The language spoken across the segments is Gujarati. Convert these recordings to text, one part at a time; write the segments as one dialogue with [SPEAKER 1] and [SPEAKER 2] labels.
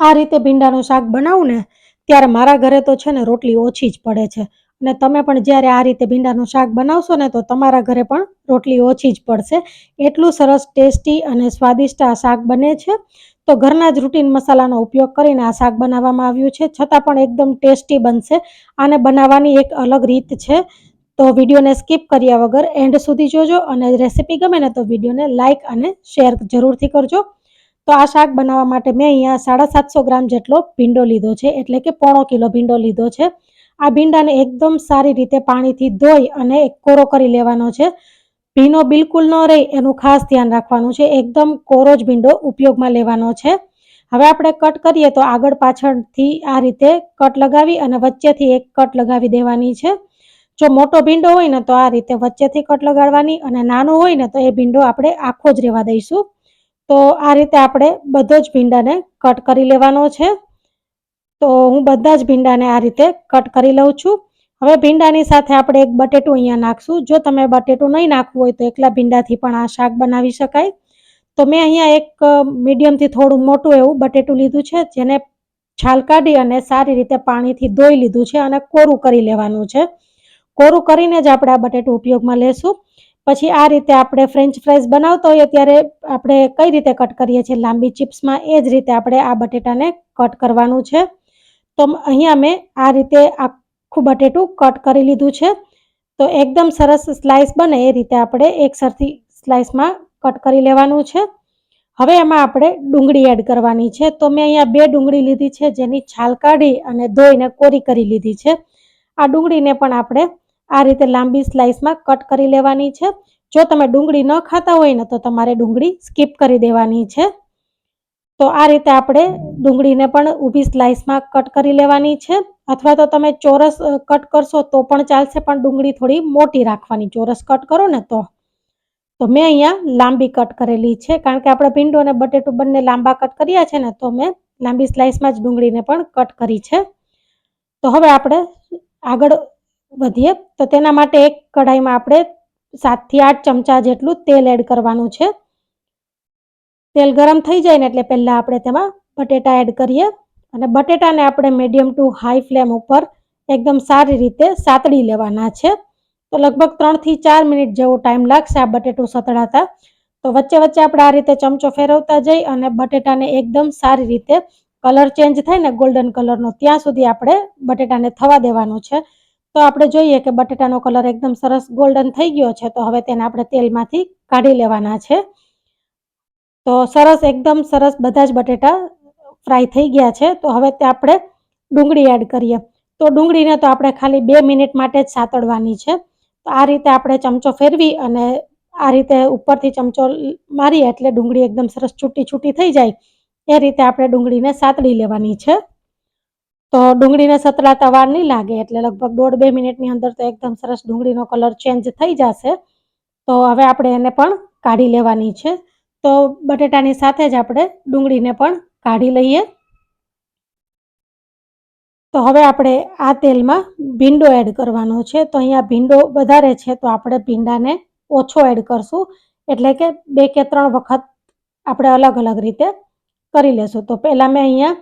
[SPEAKER 1] આ રીતે ભીંડાનું શાક બનાવું ને, ત્યારે મારા ઘરે તો છે ને રોટલી ઓછી જ પડે છે. અને તમે પણ જ્યારે આ રીતે ભીંડાનું શાક બનાવશો ને, તો તમારા ઘરે પણ રોટલી ઓછી જ પડશે. એટલું સરસ ટેસ્ટી અને સ્વાદિષ્ટ આ શાક બને છે. તો ઘરના જ રૂટીન મસાલાનો ઉપયોગ કરીને આ શાક બનાવવામાં આવ્યું છે. છતાં પણ એકદમ ટેસ્ટી બનશે. આને બનાવવાની એક અલગ રીત છે. તો વિડીયોને સ્કીપ કર્યા વગર એન્ડ સુધી જોજો અને રેસીપી ગમે ને, તો વિડીયોને લાઇક અને શેર જરૂરથી કરજો. તો આ શાક બનાવવા માટે મેં અહીંયા સાડા સાતસો ગ્રામ જેટલો ભીંડો લીધો છે, એટલે કે પોણો કિલો ભીંડો લીધો છે. આ ભીંડાને એકદમ સારી રીતે પાણીથી ધોઈ અને કોરો કરી લેવાનો છે. ભીનો બિલકુલ ન રહે, એનું ખાસ ધ્યાન રાખવાનું છે. એકદમ કોરો જ ભીંડો ઉપયોગમાં લેવાનો છે. હવે આપણે કટ કરીએ તો આગળ પાછળથી આ રીતે કટ લગાવી અને વચ્ચેથી એક કટ લગાવી દેવાની છે. જો મોટો ભીંડો હોય ને તો આ રીતે વચ્ચેથી કટ લગાડવાની અને નાનો હોય ને તો એ ભીંડો આપણે આખો જ રહેવા દઈશું. તો આ રીતે આપણે બધો જ ભીંડાને કટ કરી લેવાનો છે. તો હું બધા જ ભીંડાને આ રીતે કટ કરી લઉં છું. હવે ભીંડાની સાથે આપણે એક બટેટું અહીંયા નાખશું. જો તમે બટેટું નહીં નાખવું હોય તો એકલા ભીંડાથી પણ આ શાક બનાવી શકાય. તો મેં અહીંયા એક મીડિયમથી થોડું મોટું એવું બટેટું લીધું છે, જેને છાલ કાઢી અને સારી રીતે પાણીથી ધોઈ લીધું છે અને કોરું કરી લેવાનું છે. કોરું કરીને જ આપણે આ બટેટું ઉપયોગમાં લેશું. પછી આ રીતે આપણે ફ્રેન્ચ ફ્રાઈઝ બનાવતા હોઈએ ત્યારે આપણે કઈ રીતે કટ કરીએ છીએ? લાંબી ચિપ્સમાં એ જ રીતે આપણે આ બટેટાને કટ કરવાનું છે. તો અહીંયા મેં આ રીતે આખું બટેટું કટ કરી લીધું છે. તો એકદમ સરસ સ્લાઇસ બને એ રીતે આપણે એક સરખી સ્લાઇસમાં કટ કરી લેવાનું છે. હવે એમાં આપણે ડુંગળી એડ કરવાની છે. તો મેં અહીંયા બે ડુંગળી લીધી છે જેની છાલ કાઢી અને ધોઈને કોરી કરી લીધી છે. આ ડુંગળીને પણ આપણે આ રીતે લાંબી સ્લાઇસમાં કટ કરી લેવાની છે. જો તમે ડુંગળી ન ખાતા હોય ને તો તમારે ડુંગળી સ્કીપ કરી દેવાની છે. તો આ રીતે આપણે ડુંગળીને પણ ઊભી સ્લાઇસમાં કટ કરી લેવાની છે. અથવા તો તમે ચોરસ કટ કરશો તો પણ ચાલશે, પણ ડુંગળી થોડી મોટી રાખવાની. ચોરસ કટ કરો ને તો. તો મેં અહીંયા લાંબી કટ કરેલી છે. કારણ કે આપણે ભીંડો અને બટેટું બંને લાંબા કટ કર્યા છે ને, તો મેં લાંબી સ્લાઇસમાં જ ડુંગળીને પણ કટ કરી છે. તો હવે આપણે આગળ વધીએ. તો તેના માટે એક કઢાઈમાં આપણે સાતથી આઠ ચમચા જેટલું તેલ એડ કરવાનું છે. તેલ ગરમ થઈ જાય ને એટલે પહેલાં આપણે તેમાં બટેટા એડ કરીએ અને બટેટાને આપણે મીડિયમ ટુ હાઈ ફ્લેમ ઉપર એકદમ સારી રીતે સાતડી લેવાના છે. તો લગભગ ત્રણથી ચાર મિનિટ જેવો ટાઈમ લાગશે આ બટેટું સતળાતા તો વચ્ચે વચ્ચે આપણે આ રીતે ચમચો ફેરવતા જઈ અને બટેટાને એકદમ સારી રીતે કલર ચેન્જ થાય ને ગોલ્ડન કલરનો, ત્યાં સુધી આપણે બટેટાને થવા દેવાનું છે. તો આપણે જોઈએ કે બટેટાનો કલર એકદમ સરસ ગોલ્ડન થઈ ગયો છે, તો હવે તેને આપણે તેલમાંથી કાઢી લેવાના છે. તો સરસ, એકદમ સરસ બધા જ બટેટા ફ્રાય થઈ ગયા છે. તો હવે તે આપણે ડુંગળી એડ કરીએ. તો ડુંગળીને તો આપણે ખાલી બે મિનિટ માટે જ સાતળવાની છે. તો આ રીતે આપણે ચમચો ફેરવી અને આ રીતે ઉપરથી ચમચો મારીએ એટલે ડુંગળી એકદમ સરસ છૂટી છૂટી થઈ જાય. એ રીતે આપણે ડુંગળીને સાતળી લેવાની છે. તો ડુંગળીને સતળાતા વાર નહીં લાગે એટલે લગભગ દોઢ બે મિનિટની અંદર તો એકદમ સરસ ડુંગળીનો કલર ચેન્જ થઈ જશે. તો હવે આપણે એને પણ કાઢી લેવાની છે. તો બટેટાની સાથે જ આપણે ડુંગળીને પણ કાઢી લઈએ. તો હવે આપણે આ તેલમાં ભીંડો એડ કરવાનો છે. તો અહીંયા ભીંડો વધારે છે તો આપણે ભીંડાને ઓછો એડ કરશું. એટલે કે બે કે ત્રણ વખત આપણે અલગ અલગ રીતે કરી લેશું. તો પહેલાં મેં અહીંયા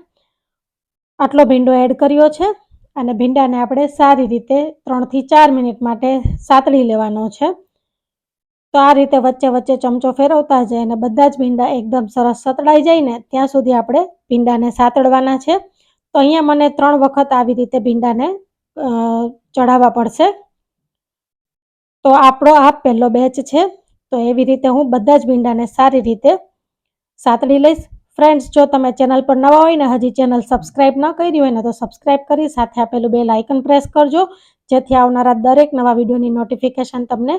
[SPEAKER 1] આટલો ભીંડો એડ કર્યો છે અને ભીંડાને આપણે સારી રીતે ત્રણથી ચાર મિનિટ માટે સાતળી લેવાનો છે. તો આ રીતે વચ્ચે વચ્ચે ચમચો ફેરવતા જાય અને બધા જ ભીંડા એકદમ સરસ સતળાઈ જાય ને ત્યાં સુધી આપણે ભીંડાને સાતળવાના છે. તો અહીંયા મને ત્રણ વખત આવી રીતે ભીંડાને ચડાવવા પડશે. તો આપણો આ પહેલો બેચ છે. તો એવી રીતે હું બધા જ ભીંડાને સારી રીતે સાતળી લઈશ. ફ્રેન્ડ્સ જો તમે ચેનલ પર નવા હોય ને હજી ચેનલ સબસ્ક્રાઈબ ન કરી હોય ને તો સબસ્ક્રાઈબ કરી સાથે આપેલું બે લાઇકન પ્રેસ કરજો, જેથી આવનારા દરેક નવા વિડીયોની નોટિફિકેશન તમને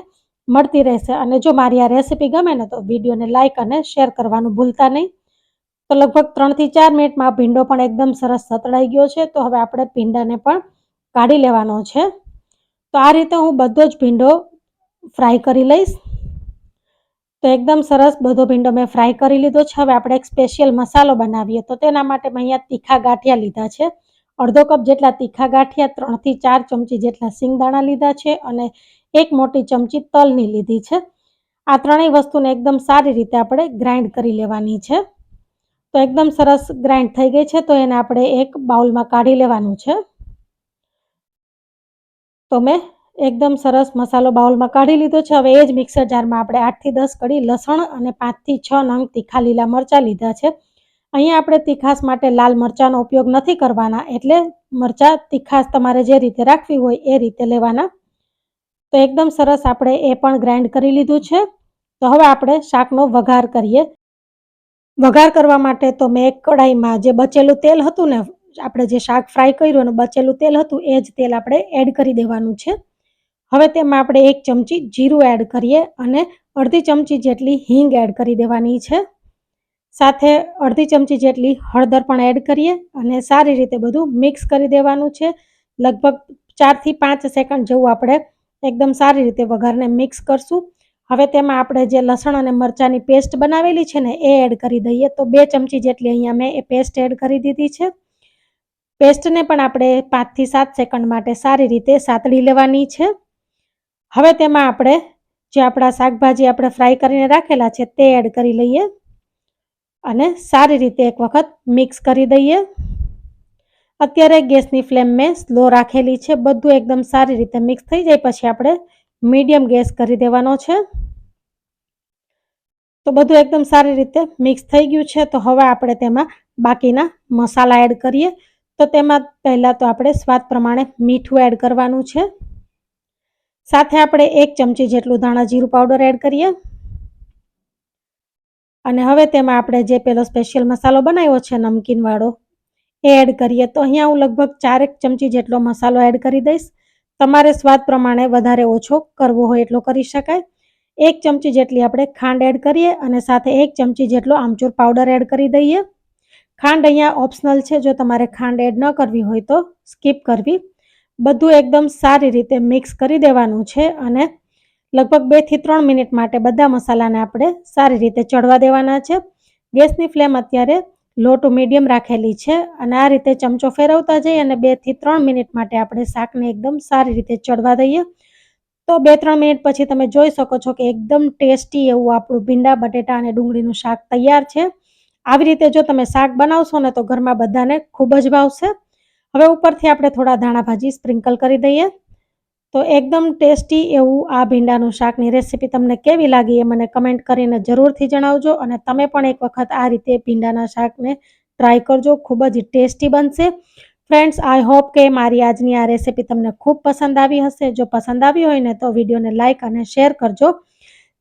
[SPEAKER 1] મળતી રહેશે. અને જો મારી આ રેસીપી ગમે ને તો વિડીયોને લાઇક અને શેર કરવાનું ભૂલતા નહીં. તો લગભગ ત્રણથી ચાર મિનિટમાં ભીંડો પણ એકદમ સરસ સતળાઈ ગયો છે. તો હવે આપણે ભીંડાને પણ કાઢી લેવાનો છે. તો આ રીતે હું બધો જ ભીંડો ફ્રાય કરી લઈશ. તો એકદમ સરસ બધો ભીંડો મેં ફ્રાય કરી લીધો છે. હવે આપણે એક સ્પેશિયલ મસાલો બનાવીએ. તો તેના માટે મેં અહીંયા તીખા ગાંઠિયા લીધા છે. અડધો કપ જેટલા તીખા ગાંઠિયા, ત્રણથી ચાર ચમચી જેટલા સિંગદાણા લીધા છે અને એક મોટી ચમચી તલની લીધી છે. આ ત્રણેય વસ્તુને એકદમ સારી રીતે આપણે ગ્રાઇન્ડ કરી લેવાની છે. તો એકદમ સરસ ગ્રાઇન્ડ થઈ ગઈ છે. તો એને આપણે એક બાઉલમાં કાઢી લેવાનું છે. તો મેં એકદમ સરસ મસાલો બાઉલમાં કાઢી લીધો છે. હવે એ જ મિક્સર જારમાં આપણે આઠથી દસ કડી લસણ અને પાંચથી છ નંગ તીખા લીલા મરચાં લીધા છે. અહીંયા આપણે તીખાસ માટે લાલ મરચાંનો ઉપયોગ નથી કરવાના. એટલે મરચાં તીખાસ તમારે જે રીતે રાખવી હોય એ રીતે લેવાના. તો એકદમ સરસ આપણે એ પણ ગ્રાઇન્ડ કરી લીધું છે. તો હવે આપણે શાકનો વઘાર કરીએ. વઘાર કરવા માટે તો મેં એક કઢાઈમાં જે બચેલું તેલ હતું ને, આપણે જે શાક ફ્રાય કર્યું એનું બચેલું તેલ હતું, એ જ તેલ આપણે એડ કરી દેવાનું છે. હવે તેમાં આપણે એક ચમચી જીરું એડ કરીએ અને અડધી ચમચી જેટલી હિંગ એડ કરી દેવાની છે. સાથે અડધી ચમચી જેટલી હળદર પણ એડ કરીએ અને સારી રીતે બધું મિક્સ કરી દેવાનું છે. લગભગ ચારથી પાંચ સેકન્ડ જેવું આપણે એકદમ સારી રીતે વઘારને મિક્સ કરશું. હવે તેમાં આપણે જે લસણ અને મરચાંની પેસ્ટ બનાવેલી છે ને એ એડ કરી દઈએ તો બે ચમચી જેટલી અહીંયા મેં એ પેસ્ટ એડ કરી દીધી છે. પેસ્ટને પણ આપણે પાંચથી સાત સેકન્ડ માટે સારી રીતે સાતળી લેવાની છે. હવે તેમાં આપણે જે આપણા શાકભાજી આપણે ફ્રાય કરીને રાખેલા છે તે એડ કરી લઈએ અને સારી રીતે એક વખત મિક્સ કરી દઈએ. અત્યારે ગેસની ફ્લેમ મેં સ્લો રાખેલી છે, બધું એકદમ સારી રીતે મિક્સ થઈ જાય પછી આપણે મીડિયમ ગેસ કરી દેવાનો છે. તો બધું એકદમ સારી રીતે મિક્સ થઈ ગયું છે, તો હવે આપણે તેમાં બાકીના મસાલા એડ કરીએ. તો તેમાં પહેલાં તો આપણે સ્વાદ પ્રમાણે મીઠું એડ કરવાનું છે. સાથે આપણે એક ચમચી જેટલું ધાણા જીરું પાવડર એડ કરીએ. અને હવે તેમાં આપણે જે પેલો સ્પેશિયલ મસાલો બનાવ્યો છે નમકીનવાળો એ એડ કરીએ. તો અહીંયા હું લગભગ ચારેક ચમચી જેટલો મસાલો એડ કરી દઈશ. તમારે સ્વાદ પ્રમાણે વધારે ઓછો કરવો હોય એટલો કરી શકાય. એક ચમચી જેટલી આપણે ખાંડ એડ કરીએ અને સાથે એક ચમચી જેટલો આમચૂર પાવડર એડ કરી દઈએ. ખાંડ અહીંયા ઓપ્શનલ છે, જો તમારે ખાંડ એડ ન કરવી હોય તો સ્કીપ કરવી. બધું એકદમ સારી રીતે મિક્સ કરી દેવાનું છે અને લગભગ બેથી ત્રણ મિનિટ માટે બધા મસાલાને આપણે સારી રીતે ચડવા દેવાના છે. ગેસની ફ્લેમ અત્યારે લો ટુ મીડિયમ રાખેલી છે અને આ રીતે ચમચો ફેરવતા જઈએ અને બેથી ત્રણ મિનિટ માટે આપણે શાકને એકદમ સારી રીતે ચડવા દઈએ. તો બે ત્રણ મિનિટ પછી તમે જોઈ શકો છો કે એકદમ ટેસ્ટી એવું આપણું ભીંડા, બટેટા અને ડુંગળીનું શાક તૈયાર છે. આવી રીતે જો તમે શાક બનાવશો ને તો ઘરમાં બધાને ખૂબ જ ભાવશે. હવે ઉપરથી આપણે થોડા ધાણા ભાજી સ્પ્રિંકલ કરી દઈએ. તો એકદમ ટેસ્ટી એવું આ ભીંડાનું શાકની રેસીપી તમને કેવી લાગી એ મને કમેન્ટ કરીને જરૂરથી જણાવજો અને તમે પણ એક વખત આ રીતે ભીંડાના શાકને ટ્રાય કરજો. ખૂબ જ ટેસ્ટી બનશે. ફ્રેન્ડ્સ, આઈ હોપ કે મારી આજની આ રેસીપી તમને ખૂબ પસંદ આવી હશે. જો પસંદ આવી હોય ને તો વિડીયોને લાઇક અને શેર કરજો.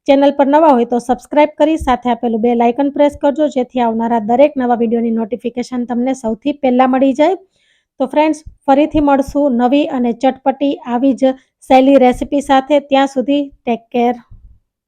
[SPEAKER 1] ચેનલ પર નવા હોય તો સબસ્ક્રાઇબ કરી સાથે આપેલું બે લાઇકન પ્રેસ કરજો, જેથી આવનારા દરેક નવા વિડીયોની નોટિફિકેશન તમને સૌથી પહેલાં મળી જાય. તો ફ્રેન્ડ્સ ફરીથી મળશું નવી અને ચટપટી આવી જ સહેલી રેસીપી સાથે. ત્યાં સુધી ટેક કેર